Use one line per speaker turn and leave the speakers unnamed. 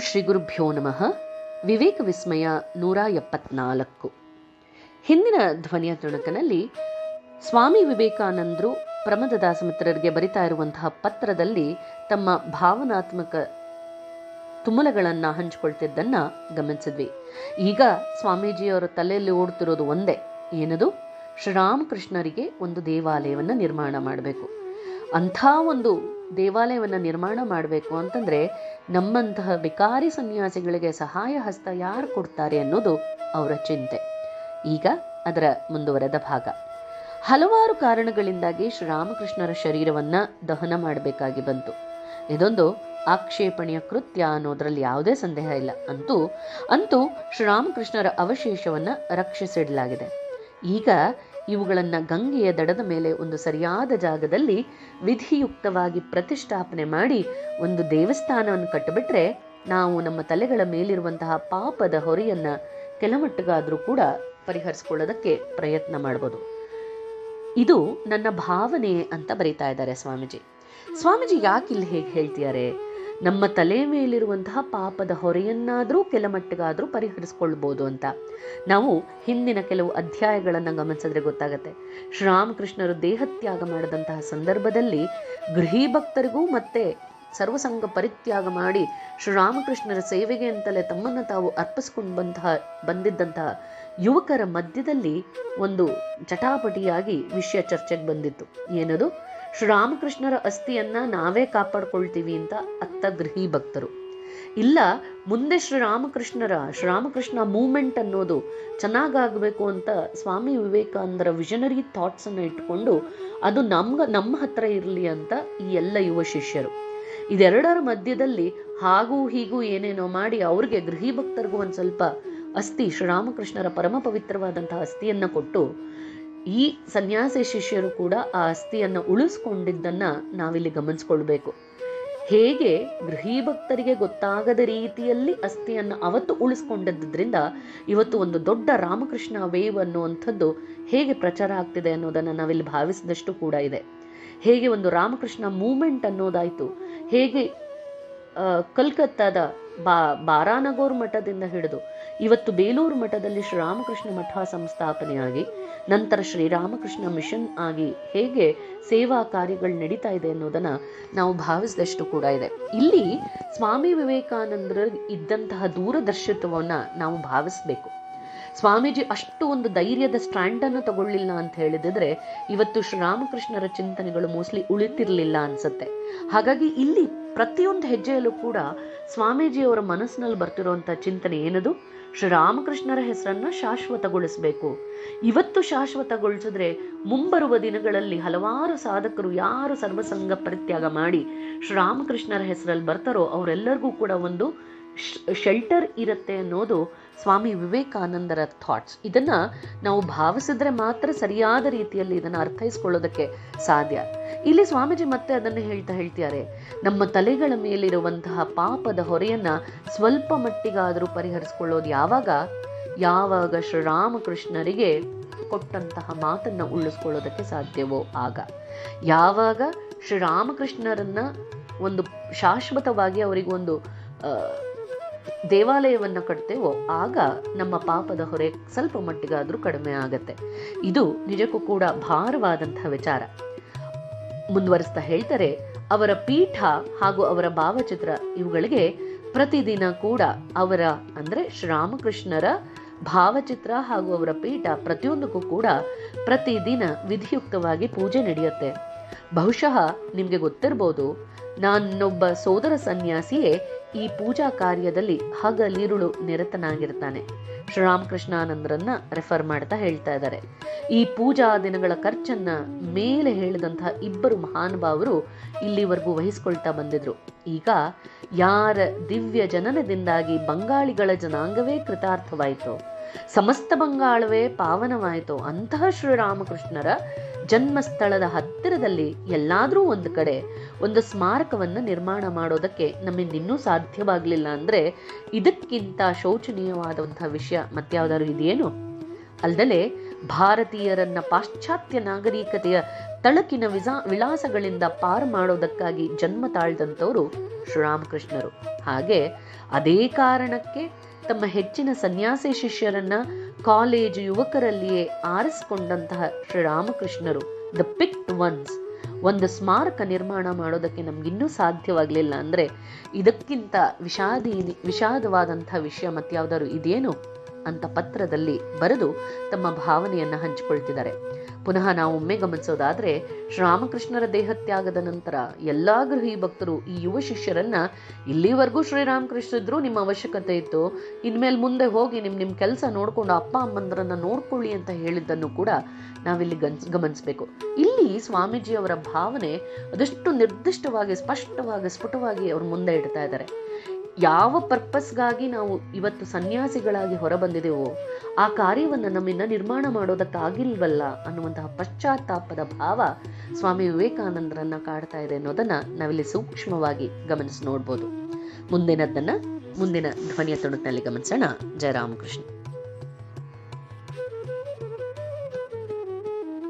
ಶ್ರೀ ಗುರುಭ್ಯೋ ನಮಃ. ವಿವೇಕ ವಿಸ್ಮಯ ನೂರ ಎಪ್ಪತ್ನಾಲ್ಕು. ಹಿಂದಿನ ಧ್ವನಿಯ ತುಣಕನಲ್ಲಿ ಸ್ವಾಮಿ ವಿವೇಕಾನಂದರು ಪ್ರಮದ ದಾಸಮಿತ್ರರಿಗೆ ಬರಿತಾ ಇರುವಂತಹ ಪತ್ರದಲ್ಲಿ ತಮ್ಮ ಭಾವನಾತ್ಮಕ ತುಮುಲಗಳನ್ನು ಹಂಚಿಕೊಳ್ತಿದ್ದನ್ನು ಗಮನಿಸಿದ್ವಿ. ಈಗ ಸ್ವಾಮೀಜಿಯವರ ತಲೆಯಲ್ಲಿ ಓಡ್ತಿರೋದು ಒಂದೇ, ಏನದು? ಶ್ರೀರಾಮಕೃಷ್ಣರಿಗೆ ಒಂದು ದೇವಾಲಯವನ್ನು ನಿರ್ಮಾಣ ಮಾಡಬೇಕು. ಅಂಥ ಒಂದು ದೇವಾಲಯವನ್ನು ನಿರ್ಮಾಣ ಮಾಡಬೇಕು ಅಂತಂದ್ರೆ ನಮ್ಮಂತಹ ವಿಕಾರಿ ಸನ್ಯಾಸಿಗಳಿಗೆ ಸಹಾಯ ಹಸ್ತ ಯಾರು ಕೊಡ್ತಾರೆ ಅನ್ನೋದು ಅವರ ಚಿಂತೆ. ಈಗ ಅದರ ಮುಂದುವರೆದ ಭಾಗ. ಹಲವಾರು ಕಾರಣಗಳಿಂದಾಗಿ ಶ್ರೀರಾಮಕೃಷ್ಣರ ಶರೀರವನ್ನು ದಹನ ಮಾಡಬೇಕಾಗಿ ಬಂತು. ಇದೊಂದು ಆಕ್ಷೇಪಣೆಯ ಕೃತ್ಯ ಅನ್ನೋದ್ರಲ್ಲಿ ಯಾವುದೇ ಸಂದೇಹ ಇಲ್ಲ. ಅಂತೂ ಅಂತೂ ಶ್ರೀರಾಮಕೃಷ್ಣರ ಅವಶೇಷವನ್ನ ರಕ್ಷಿಸಿಡಲಾಗಿದೆ. ಈಗ ಇವುಗಳನ್ನ ಗಂಗೆಯ ದಡದ ಮೇಲೆ ಒಂದು ಸರಿಯಾದ ಜಾಗದಲ್ಲಿ ವಿಧಿಯುಕ್ತವಾಗಿ ಪ್ರತಿಷ್ಠಾಪನೆ ಮಾಡಿ ಒಂದು ದೇವಸ್ಥಾನವನ್ನು ಕಟ್ಟಿಬಿಟ್ರೆ ನಾವು ನಮ್ಮ ತಲೆಗಳ ಮೇಲಿರುವಂತಹ ಪಾಪದ ಹೊರೆಯನ್ನ ಕೆಲಮಟ್ಟಿಗಾದ್ರೂ ಕೂಡ ಪರಿಹರಿಸ್ಕೊಳ್ಳೋದಕ್ಕೆ ಪ್ರಯತ್ನ ಮಾಡ್ಬೋದು. ಇದು ನನ್ನ ಭಾವನೆ ಅಂತ ಬರೀತಾ ಇದ್ದಾರೆ ಸ್ವಾಮೀಜಿ. ಸ್ವಾಮೀಜಿ ಯಾಕೆ ಇಲ್ಲಿ ಹೇಗೆ ಹೇಳ್ತಿದ್ದಾರೆ? ನಮ್ಮ ತಲೆ ಮೇಲಿರುವಂತಹ ಪಾಪದ ಹೊರೆಯನ್ನಾದರೂ ಕೆಲ ಮಟ್ಟಿಗಾದರೂ ಪರಿಹರಿಸ್ಕೊಳ್ಬೋದು ಅಂತ. ನಾವು ಹಿಂದಿನ ಕೆಲವು ಅಧ್ಯಾಯಗಳನ್ನು ಗಮನಿಸಿದ್ರೆ ಗೊತ್ತಾಗತ್ತೆ. ಶ್ರೀರಾಮಕೃಷ್ಣರು ದೇಹತ್ಯಾಗ ಮಾಡಿದಂತಹ ಸಂದರ್ಭದಲ್ಲಿ ಗೃಹಿ ಭಕ್ತರಿಗೂ ಮತ್ತೆ ಸರ್ವಸಂಗ ಪರಿತ್ಯಾಗ ಮಾಡಿ ಶ್ರೀರಾಮಕೃಷ್ಣರ ಸೇವೆಗೆ ಅಂತಲೇ ತಮ್ಮನ್ನು ತಾವು ಅರ್ಪಿಸ್ಕೊಂಡು ಬಂತಹ, ಬಂದಿದ್ದಂತಹ ಯುವಕರ ಮಧ್ಯದಲ್ಲಿ ಒಂದು ಚಟಾಪಟಿಯಾಗಿ ವಿಷಯ ಚರ್ಚೆಗೆ ಬಂದಿತ್ತು. ಏನದು? ಶ್ರೀರಾಮಕೃಷ್ಣರ ಅಸ್ಥಿಯನ್ನ ನಾವೇ ಕಾಪಾಡ್ಕೊಳ್ತೀವಿ ಅಂತ ಅತ್ತ ಗೃಹಿ ಭಕ್ತರು. ಇಲ್ಲ, ಮುಂದೆ ಶ್ರೀರಾಮಕೃಷ್ಣರ, ಶ್ರೀರಾಮಕೃಷ್ಣ ಮೂಮೆಂಟ್ ಅನ್ನೋದು ಚೆನ್ನಾಗಾಗಬೇಕು ಅಂತ ಸ್ವಾಮಿ ವಿವೇಕಾನಂದರ ವಿಷನರಿ ಥಾಟ್ಸ್ ಅನ್ನ ಇಟ್ಕೊಂಡು ಅದು ನಮ್ಗೆ, ನಮ್ಮ ಹತ್ರ ಇರಲಿ ಅಂತ ಈ ಎಲ್ಲ ಯುವ ಶಿಷ್ಯರು. ಇದೆರಡರ ಮಧ್ಯದಲ್ಲಿ ಹಾಗೂ ಹೀಗೂ ಏನೇನೋ ಮಾಡಿ ಅವ್ರಿಗೆ ಗೃಹಿ ಭಕ್ತರಿಗೂ ಒಂದು ಸ್ವಲ್ಪ ಅಸ್ಥಿ, ಶ್ರೀರಾಮಕೃಷ್ಣರ ಪರಮ ಪವಿತ್ರವಾದಂತಹ ಅಸ್ಥಿಯನ್ನ ಕೊಟ್ಟು ಈ ಸನ್ಯಾಸಿ ಶಿಷ್ಯರು ಕೂಡ ಆ ಅಸ್ಥಿಯನ್ನು ಉಳಿಸ್ಕೊಂಡಿದ್ದನ್ನ ನಾವಿಲ್ಲಿ ಗಮನಿಸ್ಕೊಳ್ಬೇಕು. ಹೇಗೆ ಗೃಹಿ ಭಕ್ತರಿಗೆ ಗೊತ್ತಾಗದ ರೀತಿಯಲ್ಲಿ ಅಸ್ಥಿಯನ್ನು ಅವತ್ತು ಉಳಿಸ್ಕೊಂಡಿದ್ದರಿಂದ ಇವತ್ತು ಒಂದು ದೊಡ್ಡ ರಾಮಕೃಷ್ಣ ವೇವ್ ಅನ್ನುವಂಥದ್ದು ಹೇಗೆ ಪ್ರಚಾರ ಆಗ್ತಿದೆ ಅನ್ನೋದನ್ನು ನಾವಿಲ್ಲಿ ಭಾವಿಸಿದಷ್ಟು ಕೂಡ ಇದೆ. ಹೇಗೆ ಒಂದು ರಾಮಕೃಷ್ಣ ಮೂಮೆಂಟ್ ಅನ್ನೋದಾಯಿತು, ಹೇಗೆ ಕಲ್ಕತ್ತಾದ ಬಾ, ಬಾರಾನಗೋರ್ ಮಠದಿಂದ ಹಿಡಿದು ಇವತ್ತು ಬೇಲೂರು ಮಠದಲ್ಲಿ ಶ್ರೀರಾಮಕೃಷ್ಣ ಮಠ ಸಂಸ್ಥಾಪನೆಯಾಗಿ ನಂತರ ಶ್ರೀರಾಮಕೃಷ್ಣ ಮಿಷನ್ ಆಗಿ ಹೇಗೆ ಸೇವಾ ಕಾರ್ಯಗಳು ನಡೀತಾ ಇದೆ ಅನ್ನೋದನ್ನ ನಾವು ಭಾವಿಸಿದಷ್ಟು ಕೂಡ ಇದೆ. ಇಲ್ಲಿ ಸ್ವಾಮಿ ವಿವೇಕಾನಂದರ ಇದ್ದಂತಹ ದೂರದರ್ಶಿತ್ವವನ್ನ ನಾವು ಭಾವಿಸ್ಬೇಕು. ಸ್ವಾಮೀಜಿ ಅಷ್ಟು ಒಂದು ಧೈರ್ಯದ ಸ್ಟ್ಯಾಂಡನ್ನು ತಗೊಳ್ಳಿಲ್ಲ ಅಂತ ಹೇಳಿದ್ರೆ ಇವತ್ತು ಶ್ರೀರಾಮಕೃಷ್ಣರ ಚಿಂತನೆಗಳು ಮೋಸ್ಟ್ಲಿ ಉಳಿತಿರ್ಲಿಲ್ಲ ಅನ್ಸುತ್ತೆ. ಹಾಗಾಗಿ ಇಲ್ಲಿ ಪ್ರತಿಯೊಂದು ಹೆಜ್ಜೆಯಲ್ಲೂ ಕೂಡ ಸ್ವಾಮೀಜಿಯವರ ಮನಸ್ಸಿನಲ್ಲಿ ಬರ್ತಿರುವಂಥ ಚಿಂತನೆ ಏನದು? ಶ್ರೀರಾಮಕೃಷ್ಣರ ಹೆಸರನ್ನ ಶಾಶ್ವತಗೊಳಿಸಬೇಕು. ಇವತ್ತು ಶಾಶ್ವತಗೊಳಿಸಿದ್ರೆ ಮುಂಬರುವ ದಿನಗಳಲ್ಲಿ ಹಲವಾರು ಸಾಧಕರು ಯಾರು ಸರ್ವಸಂಗ ಪರಿತ್ಯಾಗ ಮಾಡಿ ಶ್ರೀರಾಮಕೃಷ್ಣರ ಹೆಸರಲ್ಲಿ ಬರ್ತಾರೋ ಅವರೆಲ್ಲರಿಗೂ ಕೂಡ ಒಂದು ಶೆಲ್ಟರ್ ಇರುತ್ತೆ ಅನ್ನೋದು ಸ್ವಾಮಿ ವಿವೇಕಾನಂದರ ಥಾಟ್ಸ್ ಇದನ್ನ ನಾವು ಭಾವಿಸಿದ್ರೆ ಮಾತ್ರ ಸರಿಯಾದ ರೀತಿಯಲ್ಲಿ ಇದನ್ನ ಅರ್ಥೈಸ್ಕೊಳ್ಳೋದಕ್ಕೆ ಸಾಧ್ಯ. ಇಲ್ಲಿ ಸ್ವಾಮೀಜಿ ಮತ್ತೆ ಅದನ್ನು ಹೇಳ್ತಾ ಹೇಳ್ತಿದ್ದಾರೆ. ನಮ್ಮ ತಲೆಗಳ ಮೇಲಿರುವಂತಹ ಪಾಪದ ಹೊರೆಯನ್ನ ಸ್ವಲ್ಪ ಮಟ್ಟಿಗಾದರೂ ಪರಿಹರಿಸ್ಕೊಳ್ಳೋದು ಯಾವಾಗ? ಯಾವಾಗ ಶ್ರೀರಾಮಕೃಷ್ಣರಿಗೆ ಕೊಟ್ಟಂತಹ ಮಾತನ್ನ ಉಳಿಸ್ಕೊಳ್ಳೋದಕ್ಕೆ ಸಾಧ್ಯವೋ ಆಗ. ಯಾವಾಗ ಶ್ರೀರಾಮಕೃಷ್ಣರನ್ನ ಒಂದು ಶಾಶ್ವತವಾಗಿ ಅವರಿಗೆ ಒಂದು ದೇವಾಲಯವನ್ನ ಕಟ್ತೇವೋ, ಆಗ ನಮ್ಮ ಪಾಪದ ಹೊರೆ ಸ್ವಲ್ಪ ಮಟ್ಟಿಗಾದರೂ ಕಡಿಮೆ ಆಗತ್ತೆ. ಇದು ನಿಜಕ್ಕೂ ಕೂಡ ಭಾರವಾದಂತಹ ವಿಚಾರ. ಮುಂದುವರಿಸ್ತಾ ಹೇಳ್ತಾರೆ, ಅವರ ಪೀಠ ಹಾಗೂ ಅವರ ಭಾವಚಿತ್ರ ಇವುಗಳಿಗೆ ಪ್ರತಿದಿನ ಕೂಡ ಅವರ, ಅಂದ್ರೆ ಶ್ರೀರಾಮಕೃಷ್ಣರ ಭಾವಚಿತ್ರ ಹಾಗೂ ಅವರ ಪೀಠ ಪ್ರತಿಯೊಂದಕ್ಕೂ ಕೂಡ ಪ್ರತಿದಿನ ವಿಧಿಯುಕ್ತವಾಗಿ ಪೂಜೆ ನಡೆಯುತ್ತೆ. ಬಹುಶಃ ನಿಮಗೆ ಗೊತ್ತಿರ್ಬೋದು, ನಾನೊಬ್ಬ ಸೋದರ ಸನ್ಯಾಸಿಯೇ ಈ ಪೂಜಾ ಕಾರ್ಯದಲ್ಲಿ ಹಗಲಿರುಳು ನಿರತನಾಗಿರ್ತಾನೆ. ಶ್ರೀರಾಮಕೃಷ್ಣಾನಂದರನ್ನ ರೆಫರ್ ಮಾಡ್ತಾ ಹೇಳ್ತಾ ಇದ್ದಾರೆ. ಈ ಪೂಜಾ ದಿನಗಳ ಖರ್ಚನ್ನ ಮೇಲೆ ಹೇಳಿದಂತಹ ಇಬ್ಬರು ಮಹಾನುಭಾವರು ಇಲ್ಲಿವರೆಗೂ ವಹಿಸ್ಕೊಳ್ತಾ ಬಂದಿದ್ರು. ಈಗ ಯಾರ ದಿವ್ಯ ಜನನದಿಂದಾಗಿ ಬಂಗಾಳಿಗಳ ಜನಾಂಗವೇ ಕೃತಾರ್ಥವಾಯಿತು, ಸಮಸ್ತ ಬಂಗಾಳವೇ ಪಾವನವಾಯಿತು ಅಂತಹ ಶ್ರೀರಾಮಕೃಷ್ಣರ ಜನ್ಮಸ್ಥಳದ ಹತ್ತಿರದಲ್ಲಿ ಎಲ್ಲಾದ್ರೂ ಒಂದು ಕಡೆ ಒಂದು ಸ್ಮಾರಕವನ್ನು ನಿರ್ಮಾಣ ಮಾಡೋದಕ್ಕೆ ನಮ್ಮಿಂದ ಇನ್ನೂ ಸಾಧ್ಯವಾಗಲಿಲ್ಲ ಅಂದ್ರೆ ಇದಕ್ಕಿಂತ ಶೋಚನೀಯವಾದಂತಹ ವಿಷಯ ಮತ್ಯಾವ್ದಾದ್ರು ಇದೆಯೇನು ಅಲ್ದಲೆ ಭಾರತೀಯರನ್ನ ಪಾಶ್ಚಾತ್ಯ ನಾಗರಿಕತೆಯ ತಳಕಿನ ವಿಸಾ ವಿಳಾಸಗಳಿಂದ ಪಾರು ಮಾಡೋದಕ್ಕಾಗಿ ಜನ್ಮ ತಾಳ್ದಂಥವ್ರು ಶ್ರೀರಾಮಕೃಷ್ಣರು. ಹಾಗೆ ಅದೇ ಕಾರಣಕ್ಕೆ ತಮ್ಮ ಹೆಚ್ಚಿನ ಸನ್ಯಾಸಿ ಶಿಷ್ಯರನ್ನ ಕಾಲೇಜು ಯುವಕರಲ್ಲಿಯೇ ಆರಿಸಿಕೊಂಡಂತಹ ಶ್ರೀರಾಮಕೃಷ್ಣರು ದ ಪಿಕ್ಟ್ ಒನ್ಸ್ ಒಂದು ಸ್ಮಾರಕ ನಿರ್ಮಾಣ ಮಾಡೋದಕ್ಕೆ ನಮ್ಗಿನ್ನೂ ಸಾಧ್ಯವಾಗಲಿಲ್ಲ. ಅಂದ್ರೆ ಇದಕ್ಕಿಂತ ವಿಷಾದಿ ವಿಷಾದವಾದಂತಹ ವಿಷಯ ಮತ್ತಾವ್ದಾದ್ರು ಇದೆಯೇನು ಅಂತ ಪತ್ರದಲ್ಲಿ ಬರೆದು ತಮ್ಮ ಭಾವನೆಯನ್ನ ಹಂಚಿಕೊಳ್ತಿದ್ದಾರೆ. ಪುನಃ ನಾವು ಒಮ್ಮೆ ಗಮನಿಸೋದಾದ್ರೆ ಶ್ರೀರಾಮಕೃಷ್ಣರ ದೇಹತ್ಯಾಗದ ನಂತರ ಎಲ್ಲಾ ಗೃಹಿ ಭಕ್ತರು ಈ ಯುವ ಶಿಷ್ಯರನ್ನ, ಇಲ್ಲಿವರೆಗೂ ಶ್ರೀರಾಮಕೃಷ್ಣ ಇದ್ರು ನಿಮ್ಮ ಅವಶ್ಯಕತೆ ಇತ್ತು. ಇನ್ಮೇಲೆ ಮುಂದೆ ಹೋಗಿ ನಿಮ್ ನಿಮ್ ಕೆಲಸ ನೋಡ್ಕೊಂಡು ಅಪ್ಪ, ಅಮ್ಮಂದ್ರನ್ನ ನೋಡ್ಕೊಳ್ಳಿ ಅಂತ ಹೇಳಿದ್ದನ್ನು ಕೂಡ ನಾವಿಲ್ಲಿ ಗಮನಿಸಬೇಕು. ಇಲ್ಲಿ ಸ್ವಾಮೀಜಿಯವರ ಭಾವನೆ ಅದಷ್ಟು ನಿರ್ದಿಷ್ಟವಾಗಿ, ಸ್ಪಷ್ಟವಾಗಿ, ಸ್ಫುಟವಾಗಿ ಅವ್ರ ಮುಂದೆ ಇಡ್ತಾ ಇದ್ದಾರೆ. ಯಾವ ಪರ್ಪಸ್ಗಾಗಿ ನಾವು ಇವತ್ತು ಸನ್ಯಾಸಿಗಳಾಗಿ ಹೊರಬಂದಿದೆವೋ, ಆ ಕಾರ್ಯವನ್ನು ನಮ್ಮಿಂದ ನಿರ್ಮಾಣ ಮಾಡೋದಕ್ಕಾಗಿಲ್ವಲ್ಲ ಅನ್ನುವಂತಹ ಪಶ್ಚಾತ್ತಾಪದ ಭಾವ ಸ್ವಾಮಿ ವಿವೇಕಾನಂದರನ್ನ ಕಾಡ್ತಾ ಇದೆ ಅನ್ನೋದನ್ನ ನಾವಿಲ್ಲಿ ಸೂಕ್ಷ್ಮವಾಗಿ ಗಮನಿಸಿ ನೋಡ್ಬೋದು. ಮುಂದಿನದನ್ನ ಮುಂದಿನ ಧ್ವನಿಯ ತುಣುಕಿನಲ್ಲಿ ಗಮನಿಸೋಣ. ಜಯ ರಾಮಕೃಷ್ಣ